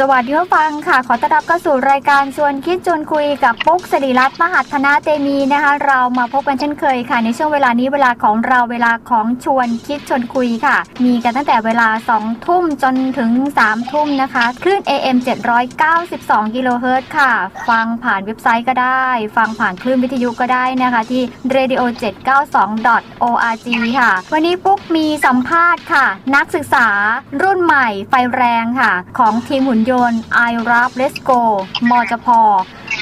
สวัสดีผู้ฟังค่ะ ขอต้อนรับเข้าสู่รายการชวนคิดชวนคุยกับปุ๊กสิริรัตน์มหัฒนาเตมีนะคะ เรามาพบกันเช่นเคยค่ะ ในช่วงเวลานี้เวลาของเราเวลาของชวนคิดชวนคุยค่ะ มีกันตั้งแต่เวลา 2 ทุ่มจนถึง 3 ทุ่มนะคะคลื่น AM 792กิโลเฮิรตซ์ค่ะ ฟังผ่านเว็บไซต์ก็ได้ ฟังผ่านคลื่นวิทยุก็ได้นะคะ ที่ radio 792 org ค่ะ วันนี้ปุ๊กมีสัมภาษณ์ค่ะ นักศึกษารุ่นใหม่ไฟแรงค่ะ ของทีมหุ่นยนต์ i r a p l e s c o มจพ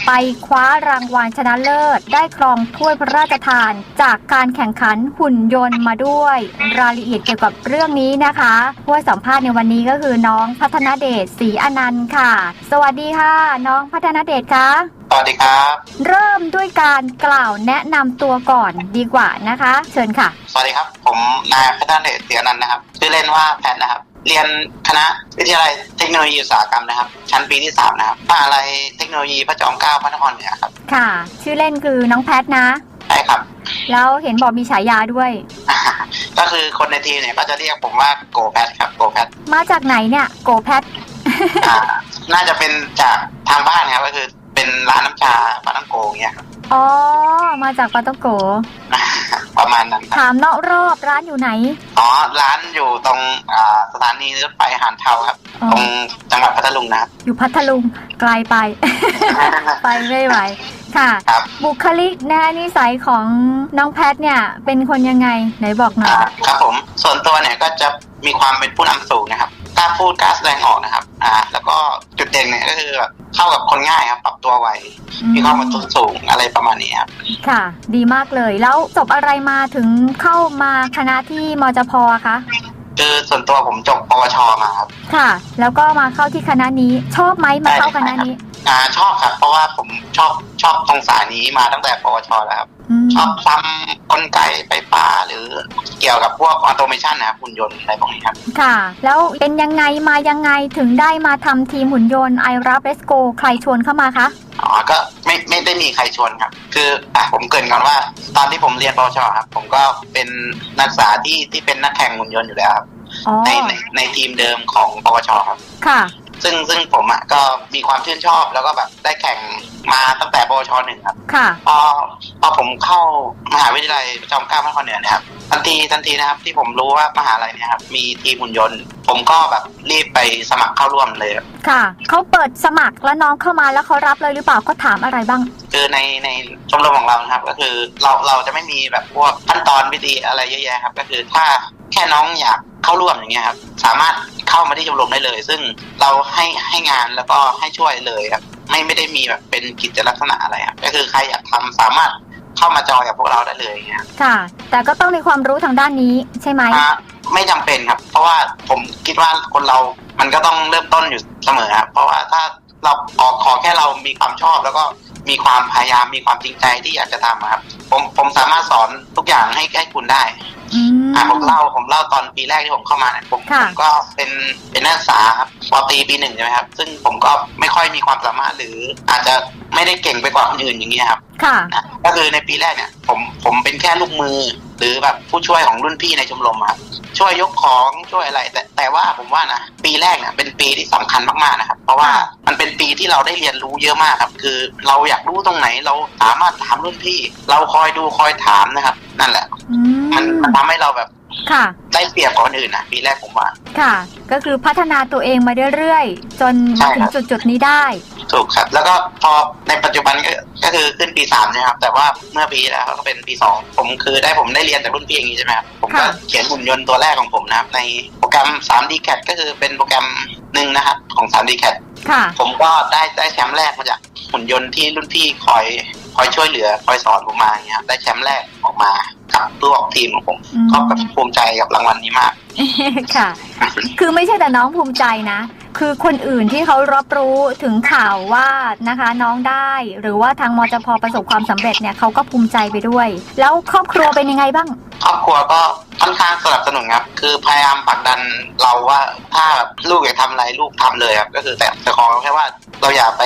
ไปคว้ารางวัลชนะเลิศ ได้ครองถ้วยพระราชทาน จากการแข่งขันหุ่นยนต์มาด้วย รายละเอียดเกี่ยวกับเรื่องนี้นะคะผู้ให้สัมภาษณ์ในวันนี้ก็คือน้องพัฒนเดชศรีอนันต์ค่ะ สวัสดีค่ะ น้องพัฒนเดชคะสวัสดีครับ เริ่มด้วยการกล่าวแนะนำตัวก่อนดีกว่านะคะ เชิญค่ะ สวัสดีครับ ผมนายพัฒนเดชเสียนันท์นะครับชื่อเล่นว่าแพทนะครับ เรียนคณะวิทยาลัยเทคโนโลยีอุตสาหกรรมนะครับ ชั้นปีที่สามนะครับมหาลัยเทคโนโลยีพระจอมเกล้าพระนครเหนือครับ ค่ะ ชื่อเล่นคือน้องแพทนะ ใช่ครับ แล้วเห็นบอกมีฉายาด้วย ก็คือคนในทีมเนี่ยก็จะเรียกผมว่าโกแพทครับโกแพทมาจากไหนเนี่ย โกแพท อ่าน่าจะเป็นจากทางบ้านครับก็คือ เป็นร้านน้ำชาปาตังโกอย่างเงี้ยครับอ๋อ มาจากปาตองโก ประมาณนั้นครับถามนอกรอบร้านอยู่ไหน อ๋อ ร้านอยู่ตรงอ่าสถานีรถไฟหานเทาครับ อ๋อ ตรงจังหวัดพัทลุงนะครับ อยู่พัทลุงไกลไป ไปไม่ไหวค่ะ ครับ บุคลิกนะคะนิสัยของน้องแพทเนี่ย เป็นคนยังไงไหนบอกหน่อยอ่าครับผม ส่วนตัวเนี่ยก็จะมีความเป็นผู้นำสูงนะครับกล้าพูดกล้าแสดงออกนะครับ อ่า แล้วก็จุดเด่นเนี่ยก็คือแบบ เข้ากับคนง่ายครับ ปรับตัวไวมีความอดทนสูงอะไรประมาณนี้ครับค่ะ ดีมากเลยแล้วจบอะไรมาถึงเข้ามาคณะที่มจพอะคะคือส่วนตัวผมจบปวชมาครับค่ะ แล้วก็มาเข้าที่คณะนี้ชอบไหมมาเข้าคณะนี้อ่าชอบครับ เพราะว่าผมชอบชอบตรงสายนี้มาตั้งแต่ปวชแล้วครับอืมชอบทำกลไกไฟฟ้าหรือ เกี่ยวกับพวกออโตเมชันนะครับหุ่นยนต์อะไรพวกนี้ครับ ค่ะ แล้วเป็นยังไงมายังไงถึงได้มาทำทีมหุ่นยนต์ i r a p l e s c o ใครชวนเข้ามาคะ อ๋อ ก็ไม่ไม่ได้มีใครชวนครับ คืออะผมเกรินก่อนว่า ตอนที่ผมเรียนปวชครับ ผมก็เป็นนักศึกษาที่ที่เป็นนักแข่งหุ่นยนต์อยู่แล้วครับ อ๋อ ในในในทีมเดิมของปวชครับ ค่ะ ซึ่งซึ่งผมอะก็มีความชื่นชอบแล้วก็แบบได้แข่งมาตั้งแต่ปวชหนึ่งครับค่ะพอพอผมเข้ามหาวิทยาลัยประจอมเกล้าพระนครเหนือเนะครับทันทีทันทีนะครับ ที่ผมรู้ว่ามหาลัยเนี่ยครับมีทีมหุ่นยนต์ ผมก็แบบรีบไปสมัครเข้าร่วมเลยครับค่ะ เขาเปิดสมัครแล้วน้องเข้ามาแล้วเขารับเลยหรือเปล่าเขาถามอะไรบ้าง คือในในชมรมของเรานะครับ ก็คือเราเราจะไม่มีแบบพวกขั้นตอนวิธีอะไรเยอะแยะครับ ก็คือถ้าแค่น้องอยาก เข้าร่วมอย่างเงี้ยครับ สามารถเข้ามาที่ชมรมได้เลย ซึ่งเราให้ให้งานแล้วก็ให้ช่วยเลยครับ ไม่ไม่ได้มีแบบเป็นกิจลักษณะอะไรครับก็คือใครอยากทำสามารถเข้ามาจอยกับพวกเราได้เลยอย่างเงี้ยครับค่ะ แต่ก็ต้องมีความรู้ทางด้านนี้ใช่ไหมอ่าไม่จำเป็นครับ เพราะว่าผมคิดว่าคนเรา มันก็ต้องเริ่มต้นอยู่เสมอครับ เพราะว่าถ้าเราขอขอแค่เรามีความชอบแล้วก็ มีความพยายามมีความจริงใจที่อยากจะทำอะครับ ผมผมสามารถสอนทุกอย่างให้ให้คุณได้อืมอ่าผมเล่าผมเล่าตอนปีแรกที่ผมเข้ามาเนี่ยผมค่ะผมก็เป็นเป็นนักศึกษาครับปอตรีปีหนึ่งใช่ไหมครับ ซึ่งผมก็ไม่ค่อยมีความสามารถหรืออาจจะไม่ได้เก่งไปกว่าคนอื่นอย่างเงี้ยครับ ค่ะนะก็คือในปีแรกเนี่ย ผมผมเป็นแค่ลูกมือ หรือแบบผู้ช่วยของรุ่นพี่ในชมรมอะครับ ช่วยยกของช่วยอะไร แต่แต่ว่าผมว่านะปีแรกเนี่ยเป็นปีที่สำคัญมากๆนะครับ เพราะว่ามันเป็นปีที่เราได้เรียนรู้เยอะมากครับ คือเราอยากรู้ตรงไหนเราสามารถถามรุ่นพี่ เราคอยดูคอยถามนะครับ นั่นแหละอืมันมมันทำให้เราแบบค่ะได้เปรียบกว่าคนอื่นนะปีแรกผมว่า ค่ะ ก็คือพัฒนาตัวเองมาเรื่อยๆ จนใช่มาถึคงรับจุดจุดๆนี้ได้ ถูกครับ แล้วก็พอในปัจจุบันก็ก็คือขึ้นปีสามนะครับ แต่ว่าเมื่อปีที่แล้วก็เป็นปีสองผมคือได้ผมได้เรียนจากรุ่นพี่อย่างนี้ใช่ไหมครับผมก็ค่ะ เขียนหุ่นยนต์ตัวแรกของผมนะครับ ในโปรแกรม 3D CAD ก็คือเป็นโปรแกรมหนึ่งนะครับของ 3D CAD ค่ะ ผมก็ได้ได้แชมป์แรกมาจากหุ่นยนต์ที่รุ่นพี่คอยคอยช่วยเหลือคอยสอนผมมาอย่างเงี้ยครับได้แชมป์แรกออกมากับตัวของทีมของผมอืม ก็แบบภูมิใจกับรางวัลนี้มาก ค่ะ คือไม่ใช่แต่น้องภูมิใจนะ คือคนอื่นที่เขารับรู้ถึงข่าวว่านะคะน้องได้ หรือว่าทางมจพประสบความสำเร็จเนี่ยเขาก็ภูมิใจไปด้วย แล้วครอบครัวเป็นยังไงบ้าง ครอบครัวก็ค่อนข้างสนับสนุนครับ คือพยายามผลักดันเราว่าถ้าลูกอยากทำอะไรลูกทำเลยครับ ก็คือแต่แต่ขอแค่ว่าเราอย่าไป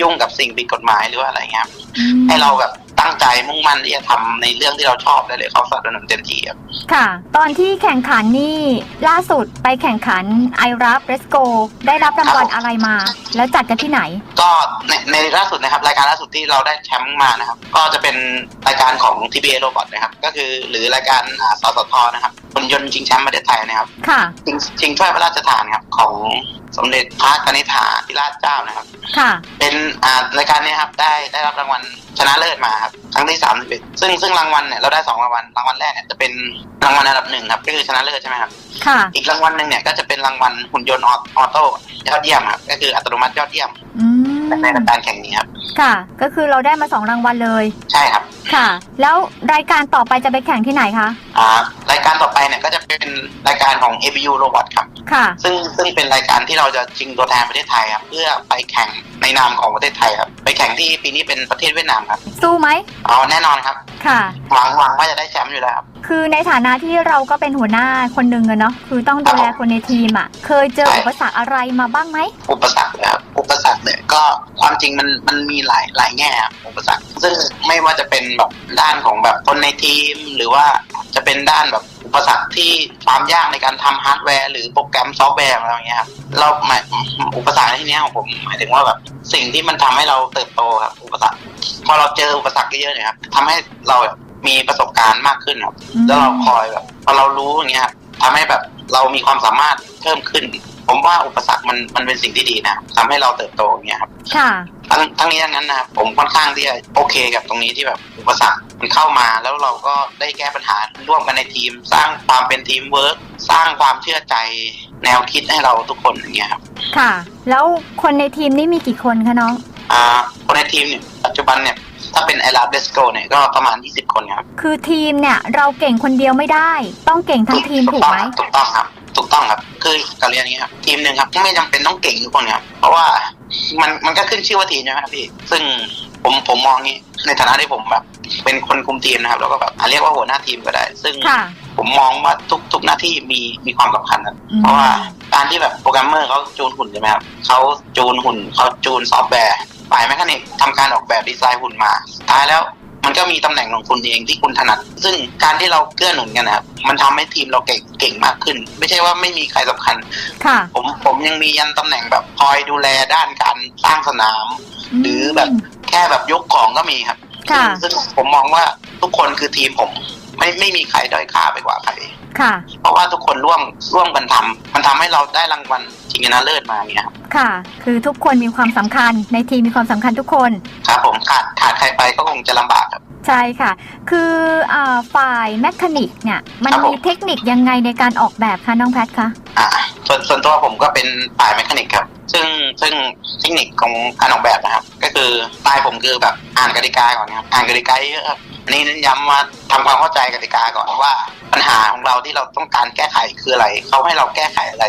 ยุ่งกับสิ่งผิดกฎหมายหรือว่าอะไรเงี้ยครับอืม ให้เราแบบ ตั้งใจมุ่งมั่นที่จะทำในเรื่องที่เราชอบได้เลยเขาสนับสนุนเต็มที่ครับค่ะ ตอนที่แข่งขันนี่ล่าสุดไปแข่งขันไอรับเรสโกได้รับรางวัลอะไรมา แล้วจัดกันที่ไหน ก็ในในล่าสุดนะครับ รายการล่าสุดที่เราได้แชมป์มานะครับ ก็จะเป็นรายการของ TBA Robot นะครับ ก็คือหรือรายการอ่าสสทนะครับหุ่นยนต์ชิงแชมป์ประเทศไทยนะครับค่ะชิงชิงถ้วยพระราชทานครับของสมเด็จพระกนิษฐาธิราชเจ้านะครับ ค่ะ เป็นอ่ารายการนี้ครับได้ได้รับรางวัลชนะเลิศมาครับครั้งที่สามสิบเอ็ดซึ่งซึ่งรางวัลเนี่ยเราได้สองรางวัลรางวัลแรกเนี่ยจะเป็นรางวัลอันดับหนึ่งครับก็คือชนะเลิศใช่ไหมครับค่ะ อีกรางวัลหนึ่งเนี่ยก็จะเป็นรางวัลหุ่นยนต์ออออโต้ยอดเยี่ยมครับก็คืออัตโนมัติยอดเยี่ยม อืม ในรายการแข่งนี้ครับ ค่ะ ก็คือเราได้มาสองรางวัลเลย ใช่ครับ ค่ะ แล้วรายการต่อไปจะไปแข่งที่ไหนคะ อ่ารายการต่อไปเนี่ยก็จะเป็นรายการของ ABU Robot ครับ ค่ะ ซึ่งซึ่งเป็นรายการที่เราจะชิงตัวแทนประเทศไทยครับ เพื่อไปแข่งในนามของประเทศไทยครับ ไปแข่งที่ปีนี้เป็นประเทศเวียดนามครับ สู้ไหมเอาแน่นอนครับ ค่ะ หวังหวังว่าจะได้แชมป์อยู่แล้วครับ คือในฐานะที่เราก็เป็นหัวหน้าคนหนึ่งอะเนาะ คือต้องดูแลคนในทีมอะเคยเจออุปสรรคอะไรมาบ้างไหม อุปสรรคนะครับ อุปสรรคเนี่ยก็ความจริงมันมันมีหลายหลายแง่ครับอุปสรรค ซึ่งไม่ว่าจะเป็นแบบด้านของแบบคนในทีม หรือว่าจะเป็นด้านแบบอุปสรรคที่ความยากในการทำฮาร์ดแวร์หรือโปรแกรมซอฟต์แวร์อะไรอย่างเงี้ยครับเราหมายอุปสรรคในที่เนี้ยของผมหมายถึงว่าแบบสิ่งที่มันทำให้เราเติบโตครับอุปสรรคพอเราเจออุปสรรคเยอะๆเนี่ยครับทำให้เราแบบมีประสบการณ์มากขึ้นครับแล้วเราคอยแบบพอเรารู้อย่างเงี้ยครับทำให้แบบเรามีความสามารถเพิ่มขึ้น ผมว่าอุปสรรคมันมันเป็นสิ่งที่ดีนะทำให้เราเติบโตอย่างเงี้ยครับค่ะทั้งทั้งนี้ทั้งนั้นนะครับผมค่อนข้างที่จะโอเคกับตรงนี้ที่แบบอุปสรรคมันเข้ามาแล้วเราก็ได้แก้ปัญหาร่วมกันในทีม สร้างความเป็นทีมเวิร์กสร้างความเชื่อใจแนวคิดให้เราทุกคนอย่างเงี้ยครับค่ะ แล้วคนในทีมนี่มีกี่คนคะน้องอ่าคนในทีมเนี่ยปัจจุบันเนี่ยถ้าเป็นไอรัสเดสโกเนี่ยก็ประมาณ 20 คนครับ คือทีมเนี่ย เราเก่งคนเดียวไม่ได้ ต้องเก่งทั้งทีมถูกไหมถูกต้องครับ ถูกต้องครับ คือการเรียนอย่างนี้ครับทีมหนึ่งครับไม่จำเป็นต้องเก่งทุกคนครับเพราะว่ามันมันก็ขึ้นชื่อว่าทีมใช่ไหมครับพี่ ซึ่งผมผมมองงี้ในฐานะที่ผมแบบเป็นคนคุมทีมนะครับ แล้วก็แบบอะเรียกว่าหัวหน้าทีมก็ได้ ซึ่งค่ะผมมองว่าทุกทุกหน้าที่มีมีความสำคัญนะอืมเพราะว่าการที่แบบโปรแกรมเมอร์เขาจูนหุ่นใช่ไหมครับเขาจูนหุ่นเขาจูนซอฟต์แวร์ฝ่ายแมคานิกทำการออกแบบดีไซน์หุ่นมาสุดท้ายแล้วมัน ก็มีตำแหน่งของคุณเองที่คุณถนัด ซึ่งการที่เราเกื้อหนุนกันนะครับมันทำให้ทีมเราเก่งเก่งมากขึ้น ไม่ใช่ว่าไม่มีใครสำคัญค่ะผมผมยังมียันตำแหน่งแบบคอยดูแลด้านการสร้างสนาม หรือแบบแค่แบบยกของก็มีครับค่ะซึ่งซึ่งผมมองว่าทุกคนคือทีมผมไม่ไม่มีใครด้อยค่าไปกว่าใครค่ะ เพราะว่าทุกคนร่วมร่วมกันทำมันทำให้เราได้รางวัลชิงชนะเลิศมาเนี่ยครับค่ะ คือทุกคนมีความสำคัญในทีมมีความสำคัญทุกคน ครับผมขาดขาดใครไปก็คงจะลำบากครับ ใช่ค่ะ คืออ่าฝ่ายแมคานิกเนี่ยมันครับผมมีเทคนิคยังไงในการออกแบบคะน้องแพทคะอ่าส่วนส่วนตัวผมก็เป็นฝ่ายแมคานิกครับ ซึ่งซึ่งเทคนิคของการออกแบบนะครับ ก็คือสไตล์ผมคือแบบอ่านกติกาก่อนครับอ่านกติกาเยอะครับอันนี่เน้นย้ำว่าทำความเข้าใจกติกาก่อนว่า ปัญหาของเราที่เราต้องการแก้ไขคืออะไรเขาให้เราแก้ไขอะไร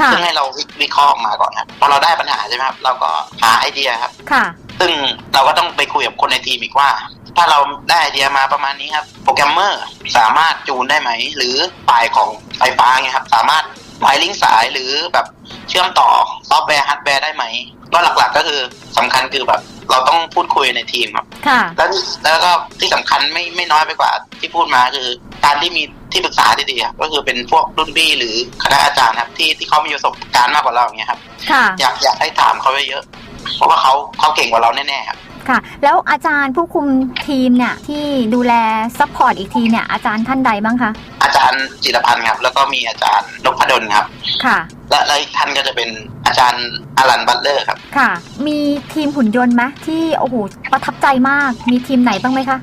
ค่ะซึ่งให้เราวิวิเคราะห์ออกมาก่อนครับพอเราได้ปัญหาใช่ไหมครับเราก็หาไอเดียครับค่ะ ซึ่งเราก็ต้องไปคุยกับคนในทีมอีกว่า ถ้าเราได้ไอเดียมาประมาณนี้ครับ โปรแกรมเมอร์สามารถจูนได้ไหม หรือฝ่ายของไฟฟ้าไงครับ สามารถไวลิงสายหรือแบบเชื่อมต่อซอฟต์แวร์ฮาร์ดแวร์ได้ไหมก็หลักๆก็คือสำคัญคือแบบเราต้องพูดคุยในทีมครับค่ะแล้วแล้วก็ที่สำคัญไม่ไม่น้อยไปกว่าที่พูดมาคือ การที่มีที่ปรึกษาที่ดีครับก็คือเป็นพวกรุ่นพี่หรือคณะอาจารย์ครับที่ที่เขามีประสบการณ์มากกว่าเราอย่างเงี้ยครับค่ะอยากอยากให้ถามเขาเยอะๆ เพราะว่าเขาเขาเก่งกว่าเราแน่ๆครับค่ะ แล้วอาจารย์ผู้คุมทีมเนี่ยที่ดูแลซัพพอร์ตอีกทีเนี่ยอาจารย์ท่านใดบ้างคะอาจารย์จิรพันธ์ครับ แล้วก็มีอาจารย์นพดลครับ ค่ะ และและอีกท่านก็จะเป็นอาจารย์อลันบัตเลอร์ครับ ค่ะ มีทีมหุ่นยนต์ไหมที่โอ้โหประทับใจมากมีทีมไหนบ้างไหมคะ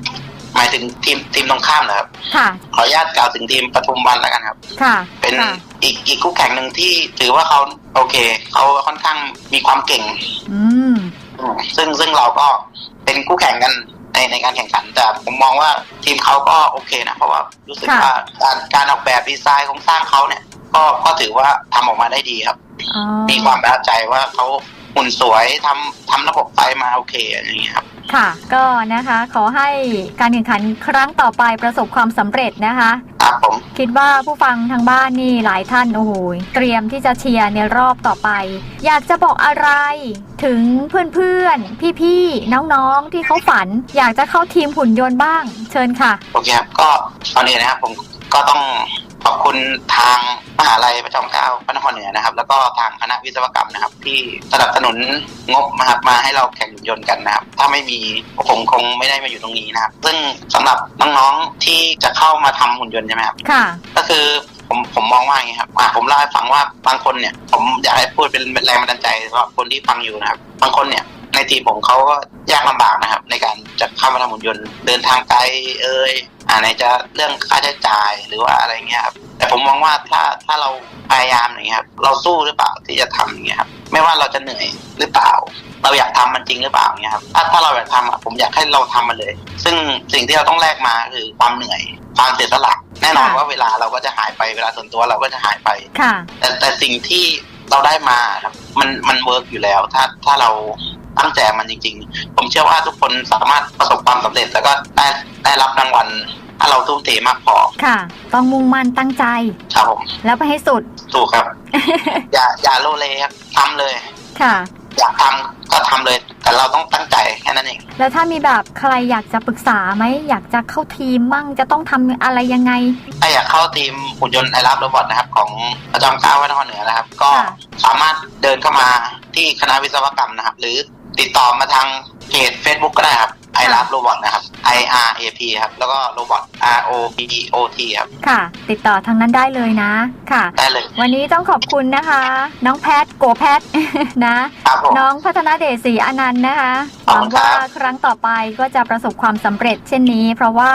หมายถึงทีมทีมตรงข้ามนะครับ ค่ะ ขออนุญาตกล่าวถึงทีมปทุมวันแล้วกันครับ ค่ะ เป็นค่ะอีกอีกคู่แข่งหนึ่งที่ถือว่าเขาโอเคเขาค่อนข้างมีความเก่ง อืม ซึ่งซึ่งเราก็เป็นคู่แข่งกันในในการแข่งขันแต่ผมมองว่าทีมเขาก็โอเคนะ เพราะว่ารู้สึกค่ะ ว่าการการออกแบบดีไซน์ของสร้างเขาเนี่ย ก็ก็ถือว่าทำออกมาได้ดีครับ อ๋อมีความประทับใจว่าเขา หุ่นสวยทำทำระบบไฟมาโอเคอะไรอย่างเงี้ยครับ ค่ะ ก็นะคะขอให้การแข่งขันครั้งต่อไปประสบความสำเร็จนะคะ ครับผม คิดว่าผู้ฟังทางบ้านนี่หลายท่านโอ้โหเตรียมที่จะเชียร์ในรอบต่อไป อยากจะบอกอะไรถึงเพื่อนๆ พี่ๆ น้องๆ ที่เขาฝัน อยากจะเข้าทีมหุ่นยนต์บ้าง เชิญค่ะ โอเคครับ ก็ตอนนี้นะครับผมก็ต้องขอบคุณทางมหาลัยพระจอมเกล้าพระ นครเหนือนะครับ แล้วก็ทางคณะวิศวกรรมนะครับ ที่สนับสนุนงบนะครับมาให้เราแข่งหุ่นยนต์กันนะครับ ถ้าไม่มีผมคงไม่ได้มาอยู่ตรงนี้นะครับ ซึ่งสำหรับน้องๆที่จะเข้ามาทำหุ่นยนต์ใช่ไหมครับค่ะก็คือผมผมมองว่าอย่างนี้ครับอ่าผมเล่าให้ฟังว่าบางคนเนี่ย ผมอยากให้พูดเป็นแรงบันดาลใจสำหรับคนที่ฟังอยู่นะครับ บางคนเนี่ยในทีมผมเขาก็ยากลำบากนะครับ ใน หุ่นยนต์เดินทางไกลเอ่ยอ่าไหนจะเรื่องค่าใช้จ่ายหรือว่าอะไรเงี้ยครับแต่ผมมองว่าถ้าถ้าเราพยายามอย่างเงี้ยครับเราสู้หรือเปล่าที่จะทำอย่างเงี้ยครับไม่ว่าเราจะเหนื่อยหรือเปล่า เราอยากทำมันจริงหรือเปล่าอย่างเงี้ยครับถ้าถ้าเราอยากทำอะผมอยากให้เราทำมันเลย ซึ่งสิ่งที่เราต้องแลกมาคือความเหนื่อยความเสียสละแน่นอนค่ะว่าเวลาเราก็จะหายไปเวลาส่วนตัวเราก็จะหายไปค่ะแต่แต่สิ่งที่เราได้มาครับมันมันเวิร์กอยู่แล้ว ถ้าถ้าเรา ตั้งใจมันจริง ๆ ผมเชื่อว่าทุกคนสามารถประสบความสำเร็จ แล้วก็ได้ได้รับรางวัลถ้าเราทุ่มเทมากพอ ค่ะ ต้องมุ่งมั่นตั้งใจ ครับผม แล้วไปให้สุด ถูกครับ อย่าอย่าโลเลครับทำเลย ค่ะ อยากทำก็ทำเลย แต่เราต้องตั้งใจแค่นั้นเอง แล้วถ้ามีแบบใครอยากจะปรึกษาไหม อยากจะเข้าทีมมั่ง จะต้องทำอะไรยังไง ถ้าอยากเข้าทีมหุ่นยนต์ไอรับโรบอทนะครับ ของประจอมเกล้าพระนครเหนือนะครับ ก็ค่ะสามารถเดินเข้ามาที่คณะวิศวกรรมนะครับ หรือ ติดต่อมาทางเพจ Facebook ก็ได้ครับ ไอรับโรบอทนะครับ I R A P ครับ แล้วก็โรบอท R O B O T ครับ ค่ะ ติดต่อทางนั้นได้เลยนะ ค่ะ ได้เลย วันนี้ต้องขอบคุณนะคะ น้องแพทโกแพท นะ ครับผม น้องพัฒนาเดชศรีอนันต์นะคะหขอบวัคุงณครับ ว่าครั้งต่อไปก็จะประสบความสำเร็จเช่นนี้ เพราะว่า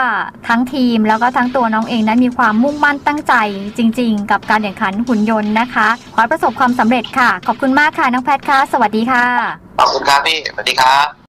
ทั้งทีมแล้วก็ทั้งตัวน้องเองนั้นมีความมุ่งมั่นตั้งใจจริง ๆ กับการแข่งขันหุ่นยนต์นะคะ ขอให้ประสบความสำเร็จค่ะ ขอบคุณมากค่ะน้องแพทค่ะ สวัสดีค่ะ ขอบคุณครับพี่ สวัสดีครับ